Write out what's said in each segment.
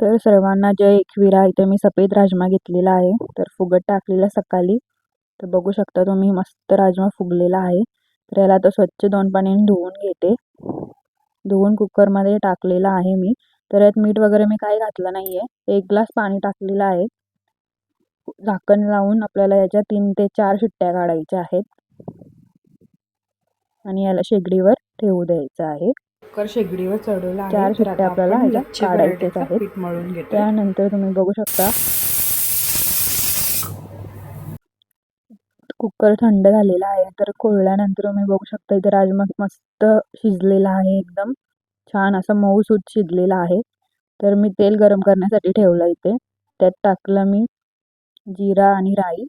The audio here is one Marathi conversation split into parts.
तर सर्वांना जय एकविरा इथे मी सफेद राजमा घेतलेला आहे. तर फुगट टाकलेला सकाळी. तर बघू शकता तुम्ही मस्त राजमा फुगलेला आहे. तर याला आता स्वच्छ दोन पाण्याने धुवून घेते. धुवून कुकरमध्ये टाकलेला आहे मी. तर यात मीठ वगैरे मी काही घातलं नाही आहे एक ग्लास पाणी टाकलेलं आहे. झाकण लावून आपल्याला याच्या तीन ते चार शिट्ट्या काढायच्या आहेत. आणि याला शेगडीवर ठेवू द्यायचं आहे. कुकर शेगडीवर चढवला. चार शिट्ट्या आता आपल्याला काढायचेच पराठ्याचं आहेत. पीठ मळून घेतो त्यानंतर तुम्ही बघू शकता. कुकर थंड झालेला आहे. तर खोलल्यानंतर तुम्ही बघू शकता इथे राजमा मस्त शिजलेला आहे एकदम. छान असा मऊसूत शिजलेला आहे. तर मी तेल गरम करण्यासाठी ठेवलं इथे. त्यात टाकलं मी जिरा आणि राई.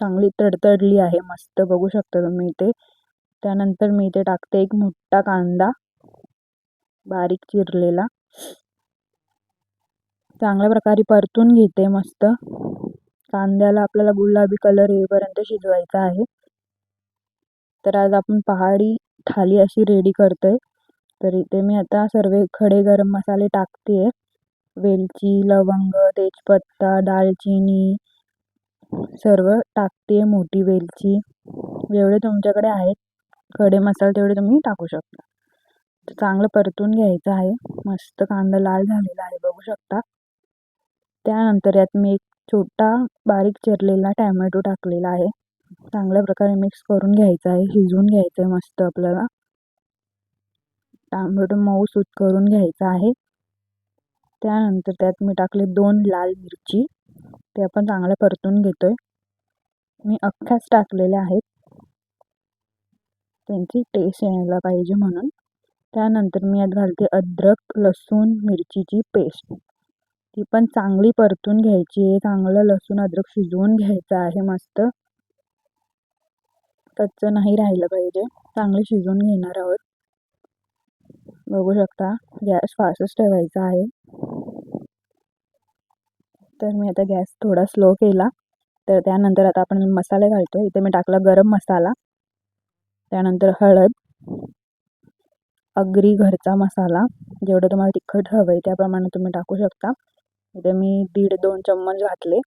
चांगली तडतडली आहे. मस्त बघू शकता तुम्ही इथे. त्यानंतर मी इथे टाकते एक मोठा कांदा बारीक चिरलेला. चांगल्या प्रकारे परतून घेते मस्त. कांद्याला आपल्याला गुलाबी कलर येईपर्यंत शिजवायचा आहे. तर आज आपण पहाडी थाली अशी रेडी करतोय. तर इथे मी आता सर्व खडे गरम मसाले टाकते वेलची लवंग तेजपत्ता दालचिनी सर्व टाकते मोठी वेलची. जेवढे तुमच्याकडे आहेत खडे मसाले तेवढे तुम्ही टाकू शकता. तर चांगलं परतून घ्यायचं आहे. मस्त कांदा लाल झालेला आहे बघू शकता. त्यानंतर यात मी एक छोटा बारीक चिरलेला टॅमॅटो टाकलेला आहे. चांगल्या प्रकारे मिक्स करून घ्यायचा आहे शिजवून घ्यायचं आहे मस्त आपल्याला. टॅमॅटो मऊ सूत करून घ्यायचा आहे. त्यानंतर त्यात मी टाकले दोन लाल मिरची. ते आपण चांगल्या परतून घेतोय. मी अख्ख्याच टाकलेल्या आहेत. त्यांची टेस्ट यायला पाहिजे म्हणून. त्यानंतर मी यात घालते अद्रक लसूण मिरचीची पेस्ट ती पण चांगली परतून घ्यायची आहे. चांगलं लसूण अद्रक शिजवून घ्यायचं आहे मस्त. कच्चं नाही राहिलं पाहिजे. चांगले शिजवून घेणार आहोत. बघू शकता गॅस फास्टच ठेवायचा आहे. तर मी आता गॅस थोडा स्लो केला. तर त्यानंतर आता आपण मसाले घालतो इथे मी टाकला गरम मसाला. त्यानंतर हळद अगरी घरचा मसाला जेवढं तुम्हाला तिखट हवं आहे त्याप्रमाणे तुम्ही टाकू शकता. इथे मी दीड दोन चम्मच घातले.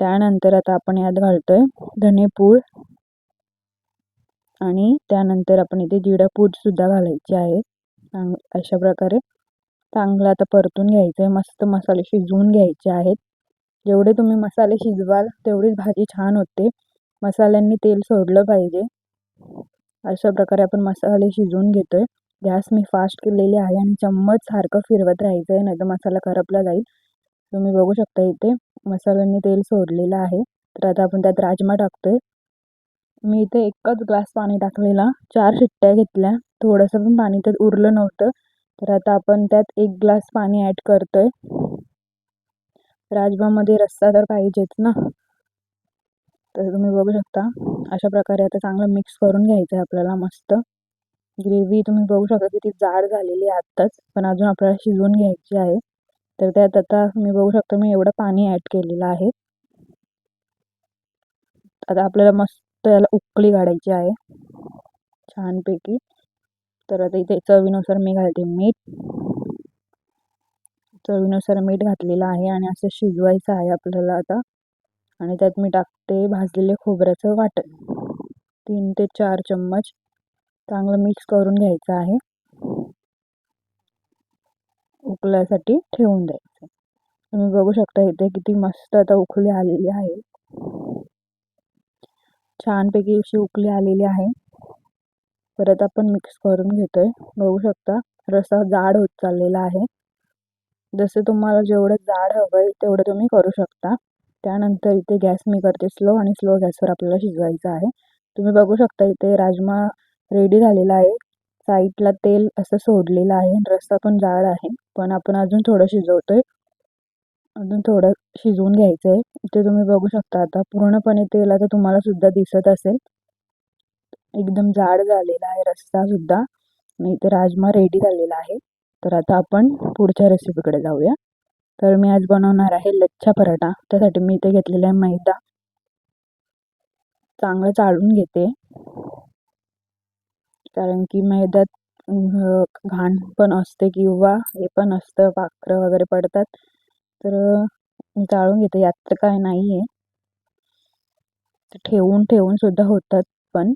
त्यानंतर आता आपण यात घालतो आहे धनेपूड आणि त्यानंतर आपण इथे जिरापूडसुद्धा घालायची आहे. चांग अशा प्रकारे. चांगलं आता परतून घ्यायचं आहे मस्त मसाले शिजवून घ्यायचे आहेत. जेवढे तुम्ही मसाले शिजवाल तेवढीच भाजी छान होते. मसाल्यांनी तेल सोडलं पाहिजे. अशा प्रकारे आपण मसाले शिजवून घेतोय. गॅस मी फास्ट केलेली आहे आणि चम्मच सारखं फिरवत राहायचं आहे नाहीतर मसाला करपला जाईल. तुम्ही बघू शकता इथे मसाल्यांनी तेल सोडलेलं आहे. तर आता आपण त्यात राजमा टाकतोय. मी इथे एकच ग्लास पाणी टाकलेला. चार शिट्ट्या घेतल्या. थोडंसं पण पाणी त्यात उरलं नव्हतं. तर आता आपण त्यात एक ग्लास पाणी ॲड करतोय. राजमामध्ये रस्सा तर पाहिजेच ना. तर तुम्ही बघू शकता अशा प्रकारे आता चांगलं मिक्स करून घ्यायचं आहे आपल्याला मस्त. ग्रेव्ही तुम्ही बघू शकता किती जाड झालेली आहे आत्ताच पण अजून आपल्याला शिजवून घ्यायची आहे. तर त्यात आता मी बघू शकतो मी एवढं पाणी ॲड केलेलं आहे. आता आपल्याला मस्त याला उकळी काढायची आहे. छानपैकी. तर आता इथे चवीनुसार मी घालते मीठ. चवीनुसार मीठ घातलेलं आहे आणि असं शिजवायचं आहे आपल्याला आता. आणि त्यात मी टाकते भाजलेले खोबऱ्याचं वाटण. तीन ते चार चम्मच चांगलं मिक्स करून घ्यायचं आहे. उकळण्यासाठी ठेवून द्यायचं. तुम्ही बघू शकता इथे किती मस्त आता उकळी आलेली आहे. छानपैकी अशी उकळी आलेली आहे. परत आपण मिक्स करून घेतोय. बघू शकता रस्सा जाड होत चाललेला आहे. जसं तुम्हाला जेवढं जाड हवं आहे तेवढं तुम्ही करू शकता. त्यानंतर इथे गॅस मी करते स्लो आणि स्लो गॅसवर आपल्याला शिजवायचं आहे. तुम्ही बघू शकता इथे राजमा रेडी झालेला आहे. साईडला तेल असं सोडलेलं आहे. रस्सा पण जाड आहे. पण आपण अजून थोडं शिजवतोय. अजून थोडं शिजवून घ्यायचं आहे इथे तुम्ही बघू शकता आता पूर्णपणे तेल आता तुम्हाला सुद्धा दिसत असेल. एकदम जाड झालेला आहे रस्सा सुद्धा. आणि इथे राजमा रेडी झालेला आहे. तर आता आपण पुढच्या रेसिपीकडे जाऊया. तर मी आज बनवणार आहे लच्छा पराठा. त्यासाठी मी इथे घेतलेला आहे मैदा. चांगलं चाळून घेते. कारण की मैद्यात घाण पण असते किंवा हे पण असतं पाखरं वगैरे पडतात. तर मी चाळून घेते. यात तर काय नाही आहे ठेवून ठेवून सुद्धा होतात पण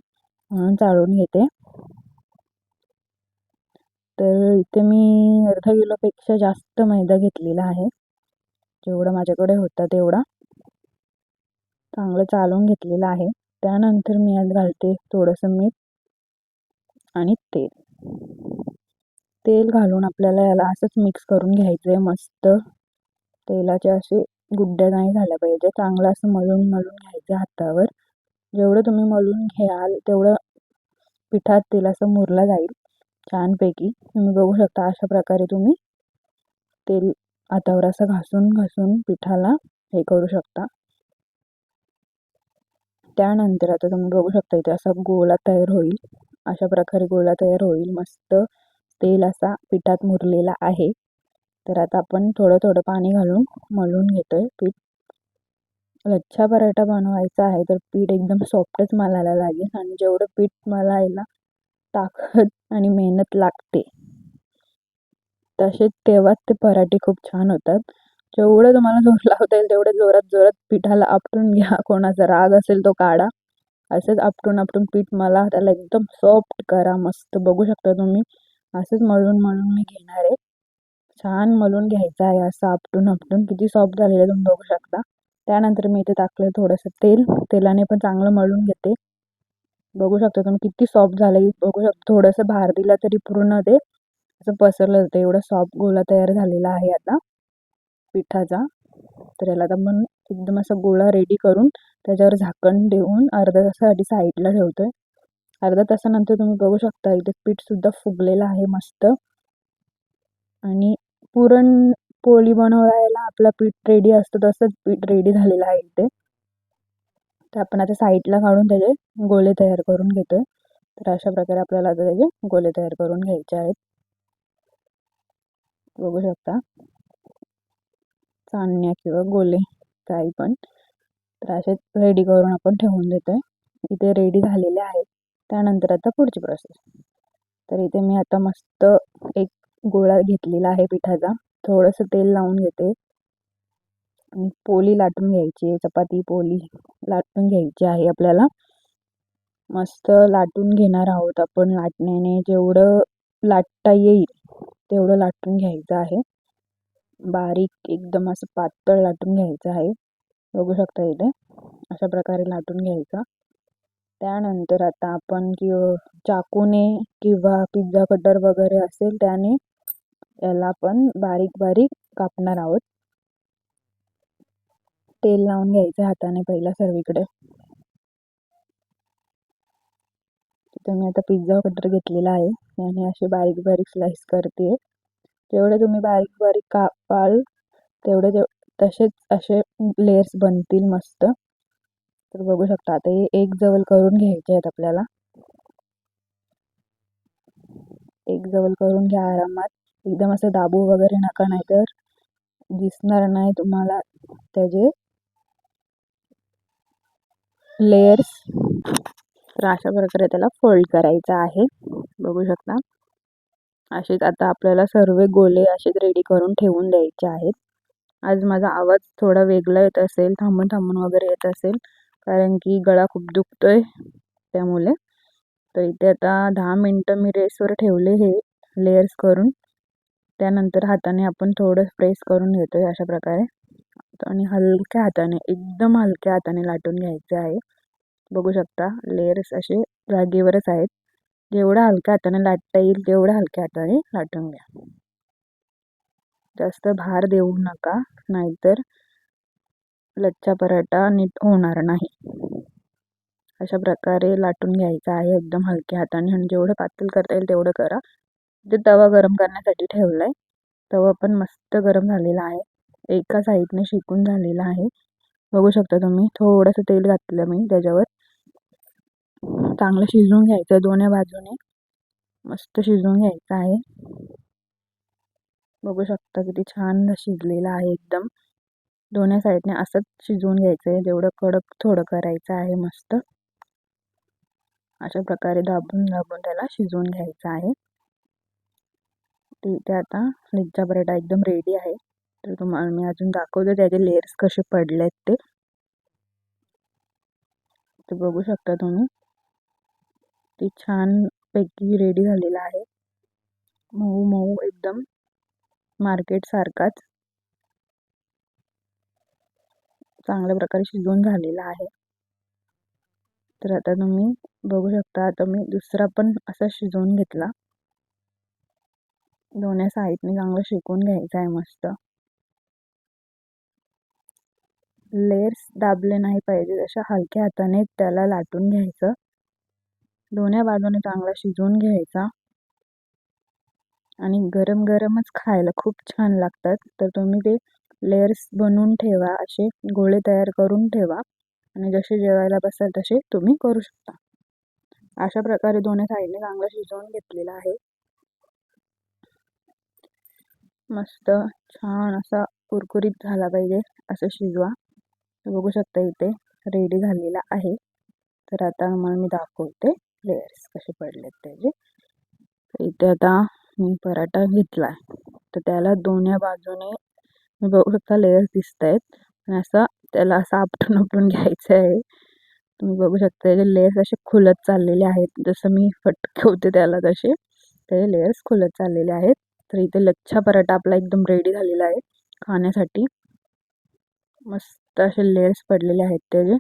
म्हणून चाळून घेते. तर इथे मी अर्धा किलोपेक्षा जास्त मैदा घेतलेला आहे. जेवढा माझ्याकडे होता तेवढा. चांगलं चालवून घेतलेलं आहे. त्यानंतर मी यात घालते थोडंसं मीठ आणि तेल. तेल घालून आपल्याला याला असंच मिक्स करून घ्यायचं आहे मस्त. तेलाचे असे गुड्ड्या नाही झाल्या पाहिजे. चांगलं असं मळून मळून घ्यायचं हातावर. जेवढं तुम्ही मळून घ्याल तेवढं पिठात तेल असं मुरलं जाईल. छानपैकी. तुम्ही बघू शकता अशा प्रकारे तुम्ही तेल हातावर असं घासून घासून पिठाला हे करू शकता. त्यानंतर आता तुम्ही बघू शकता इथे असा गोळा तयार होईल. अशा प्रकारे गोळा तयार होईल. मस्त तेल असा पिठात मुरलेला आहे. तर आता आपण थोडं थोडं पाणी घालून मळून घेतो आहे पीठ. लच्छा पराठा बनवायचा आहे तर पीठ एकदम सॉफ्टच मलायला लागेल आणि जेवढं पीठ मलायला ताकद आणि मेहनत लागते. तसेच तेव्हाच ते पराठे खूप छान होतात. जेवढं तुम्हाला जोर लावता येईल तेवढं जोरात जोरात पिठाला आपटून घ्या. कोणाचा राग असेल तो काढा. असंच आपटून आपटून पीठ मला त्याला एकदम सॉफ्ट करा. मस्त बघू शकता तुम्ही. असंच मळून मळून मी घेणार आहे. छान मळून घ्यायचं आहे असं आपटून आपटून. किती सॉफ्ट झालेलं तुम्ही बघू शकता. त्यानंतर मी इथे टाकलं थोडंसं तेल. तेलाने पण चांगलं मळून घेते. बघू शकता तुम्ही किती सॉफ्ट झालं बघू शकता. थोडंसं भार दिला तरी पूर्ण ते असं पसरलं जातं एवढा सॉफ्ट गोळा तयार झालेला आहे आता पिठाचा. तर याला आता आपण एकदम असा गोळा रेडी करून त्याच्यावर झाकण देऊन अर्ध्या तासासाठी साईडला ठेवतोय. अर्ध्या तासानंतर तुम्ही बघू शकता इथे पीठसुद्धा फुगलेलं आहे मस्त. आणि पुरण पोळी बनवायला आपला पीठ रेडी असतं तसंच पीठ रेडी झालेलं आहे इथे. तर आपण आता साईडला काढून त्याचे गोळे तयार करून घेतोय. तर अशा प्रकारे आपल्याला आता त्याचे गोळे तयार करून घ्यायचे आहेत. बघू शकता. चांदण्या किंवा गोले काही पण. तर असे रेडी करून आपण ठेवून देतोय. इथे रेडी झालेले आहेत. त्यानंतर आता पुढची प्रोसेस तर इथे मी आता मस्त एक गोळा घेतलेला आहे पिठाचा. थोडंसं तेल लावून घेते. पोळी लाटून घ्यायची आहे. चपाती पोळी लाटून घ्यायची आहे आपल्याला. मस्त लाटून घेणार आहोत आपण. लाटण्याने जेवढं लाटता येईल तेवढं लाटून घ्यायचं आहे. बारीक एकदम असं पातळ लाटून घ्यायचं आहे. बघू शकता इथे. अशा प्रकारे लाटून घ्यायचा. त्यानंतर आता आपण कि चाकूने किंवा पिझ्झा कटर वगैरे असेल त्याने याला आपण बारीक बारीक कापणार आहोत. तेल लावून घ्यायचं हाताने पहिला सर्वीकडे. तिथे मी आता पिझ्झा कटर घेतलेला आहे त्याने असे बारीक बारीक स्लाइस करते. जेवढे तुम्ही बारीक बारीक कापाल तेवढे ते तसेच असे लेयर्स बनतील मस्त. तर बघू शकता आता हे एक जवळ करून घ्यायचे आहेत आपल्याला. एक जवळ करून घ्या आरामात. एकदम असं दाबू वगैरे नका नाही तर दिसणार नाही तुम्हाला त्याचे. लेयर्स. तर अशा प्रकारे त्याला फोल्ड करायचं आहे. बघू शकता. असेच आता आपल्याला सर्व गोले असेच रेडी करून ठेवून द्यायचे आहेत. आज माझा आवाज थोडा वेगळा येत असेल थांबून थांबून वगैरे येत असेल कारण की गळा खूप दुखतो आहे त्यामुळे. तर इथे आता दहा मिनटं मी रेसवर ठेवले हे लेयर्स करून. त्यानंतर हाताने आपण थोडं प्रेस करून घेतो आहे अशा प्रकारे. आणि हलक्या हाताने एकदम हलक्या हाताने लाटून घ्यायचे आहे. बघू शकता लेयर्स असे जागेवरच आहेत. जेवढा हलक्या हाताने लाटता येईल तेवढ्या हलक्या हाताने लाटून घ्या. जास्त भार देऊ नका नाहीतर लच्छा पराठा नीट होणार नाही. अशा प्रकारे लाटून घ्यायचा आहे एकदम हलक्या हाताने. आणि जेवढं पातळ करता येईल तेवढं करा. ते तवा गरम करण्यासाठी ठेवलाय तवा पण मस्त गरम झालेला आहे. एका साईडने शिकून झालेला आहे. बघू शकता तुम्ही थोडंसं तेल घातलं मी त्याच्यावर. चांगलं शिजवून घ्यायचं दोन्ही बाजूने मस्त शिजवून घ्यायचं आहे. बघू शकता किती छान शिजलेलं आहे एकदम. दोन्ही साईडने असंच शिजवून घ्यायचं आहे जेवढं कडक थोडं करायचं आहे मस्त. अशा प्रकारे दाबून दाबून त्याला शिजवून घ्यायचं आहे. ते आता लिज्जा पराठा एकदम रेडी आहे. तर तुम्हाला मी अजून दाखवते त्याचे लेअर्स कसे पडलेत ते. ते बघू शकता तुम्ही. ते छान पैकी रेडी झालेलं आहे. मऊ मऊ एकदम मार्केट सारखाच. चांगल्या प्रकारे शिजवून झालेला आहे. तर आता तुम्ही बघू शकता आता मी दुसरा पण असा शिजवून घेतला. दोन्ही साईडने चांगलं शेकून घ्यायचं आहे मस्त. लेयर्स दाबले नाही पाहिजे अशा हलक्या हाताने त्याला लाटून घ्यायचं. दोन्ही बाजूने चांगला शिजवून घ्यायचा. आणि गरम गरमच खायला खूप छान लागतात. तर तुम्ही ते लेयर्स बनवून ठेवा असे गोळे तयार करून ठेवा. आणि जसे जेवायला बसाल तसे तुम्ही करू शकता. अशा प्रकारे दोन्ही साईडने चांगलं शिजवून घेतलेला आहे. मस्त छान असा कुरकुरीत झाला पाहिजे. असं शिजवा. बघू शकता इथे रेडी झालेला आहे. तर आता मला मी दाखवते लेयर्स कसे पडलेत त्याचे. इथे आता मी पराठा घेतला तर त्याला दोन्ही बाजूने मी बघू शकता लेयर्स दिसत आहेत आणि असं त्याला असं आपटून आपटून घ्यायचं आहे तुम्ही बघू शकता त्याचे लेयर्स असे खुलत चाललेले आहेत. जसं मी फटकवते त्याला तसे त्याचे लेयर्स खुलत चाललेले आहेत. तर इथे लच्छा पराठा आपला एकदम रेडी झालेला आहे खाण्यासाठी. मस्त. असे लेअर्स पडलेले आहेत त्याचे.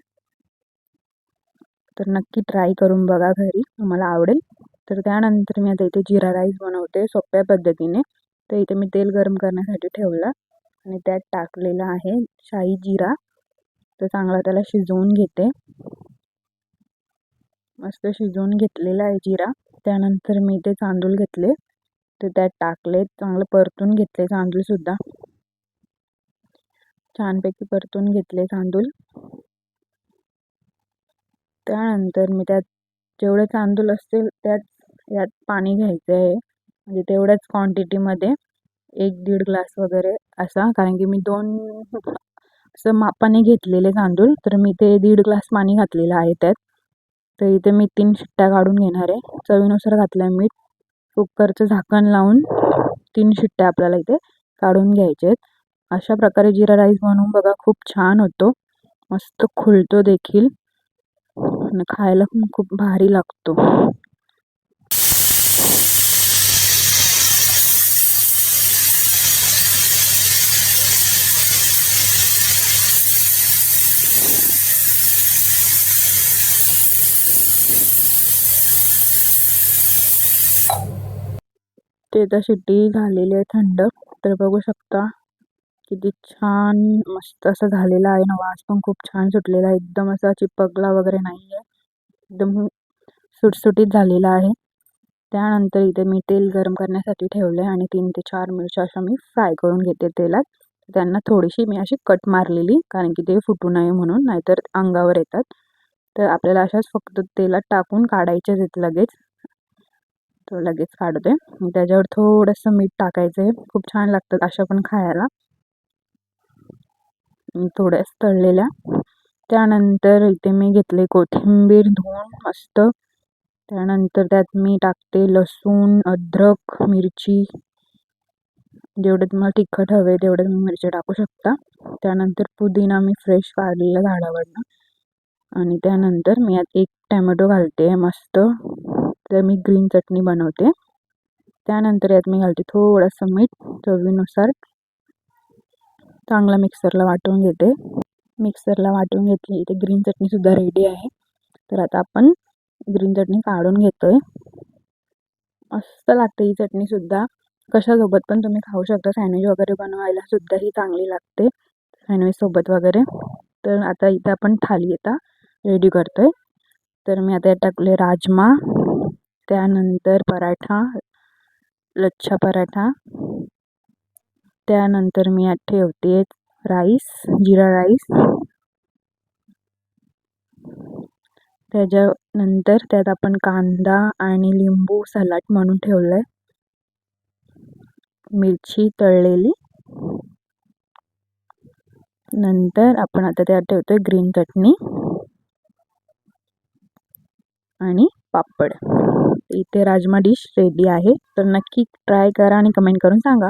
तर नक्की ट्राय करून बघा घरी तुम्हाला आवडेल. तर त्यानंतर मी आता इथे जिरा राईस बनवते सोप्या पद्धतीने. तर इथे मी तेल गरम करण्यासाठी ठेवलं आणि त्यात टाकलेला आहे शाही जिरा. तर चांगला त्याला शिजवून घेते. मस्त शिजवून घेतलेला आहे जिरा. त्यानंतर मी ते तांदूळ घेतले. ते त्यात टाकले चांगलं परतून घेतले तांदूळसुद्धा छानपैकी परतून घेतले तांदूळ. त्यानंतर मी त्यात जेवढे तांदूळ असतील त्यात यात पाणी घ्यायचं आहे. म्हणजे तेवढ्याच क्वांटिटीमध्ये एक दीड ग्लास वगैरे असा. कारण की मी दोन असं मापाने घेतलेले तांदूळ. तर मी ते दीड ग्लास पाणी घातलेलं आहे त्यात. तर इथे मी तीन शिट्ट्या काढून घेणार आहे. चवीनुसार घातलं आहे मीठ. कुकरचं झाकण लावून तीन शिट्ट्या आपल्याला इथे काढून घ्यायचे आहेत. अशा प्रकारे जिरा राईस बनवून बघा, खूप छान होतो. मस्त खुलतो देखील. आणि खायला पण खूप भारी लागतो. ते आता शिट्टी झालेली आहे थंड. तर बघू शकता. किती छान मस्त असं झालेलं आहे. ना वास पण खूप छान सुटलेला आहे. एकदम असा चिपकला वगैरे नाही आहे एकदम सुटसुटीत झालेला आहे. त्यानंतर इथे मी तेल गरम करण्यासाठी ठेवलं आहे आणि तीन ते चार मिरच्या अशा मी फ्राय करून घेते तेलात. त्यांना थोडीशी मी अशी कट मारलेली कारण की ते फुटू नये म्हणून नाहीतर अंगावर येतात. तर आपल्याला अशाच फक्त तेलात टाकून काढायच्याच आहेत लगेच. तो लगेच काढते. त्याच्यावर थोडंसं मीठ टाकायचं आहे खूप छान लागतात अशा पण खायला. थोड्याच तळलेल्या. त्यानंतर इथे मी घेतले कोथिंबीर धुवून मस्त. त्यानंतर त्यात मी टाकते लसूण अद्रक मिरची. जेवढे तुम्हाला तिखट हवे तेवढे तुम्ही मिरची टाकू शकता. त्यानंतर पुदिना मी फ्रेश काढलेला झाडावरनं. आणि त्यानंतर मी यात एक टॅमॅटो घालते मस्त. तर मी ग्रीन चटणी बनवते. त्यानंतर यात मी घालते थोडंसं मीठ चवीनुसार. चांगला मिक्सरला वाटून घेते. मिक्सरला वाटून घेतली इथे ग्रीन चटणीसुद्धा रेडी आहे. तर आता आपण ग्रीन चटणी काढून घेतो आहे मस्त लागते ही चटणीसुद्धा कशासोबत पण तुम्ही खाऊ शकता. सँडविच वगैरे बनवायला सुद्धा ही चांगली लागते. सँडविचसोबत वगैरे. तर आता इथे आपण थाली आता रेडी करतो आहे तर मी आता टाकले राजमा त्यानंतर पराठा लच्छा पराठा. त्यानंतर मी यात ठेवते राईस जिरा राईस. त्याच्यानंतर त्यात आपण कांदा आणि लिंबू सलाड म्हणून ठेवलं आहे मिरची तळलेली. नंतर आपण आता त्यात ठेवतो आहे ग्रीन चटणी. आणि पापड. इथे राजमा डिश रेडी आहे. तर नक्की ट्राय करा आणि कमेंट करून सांगा.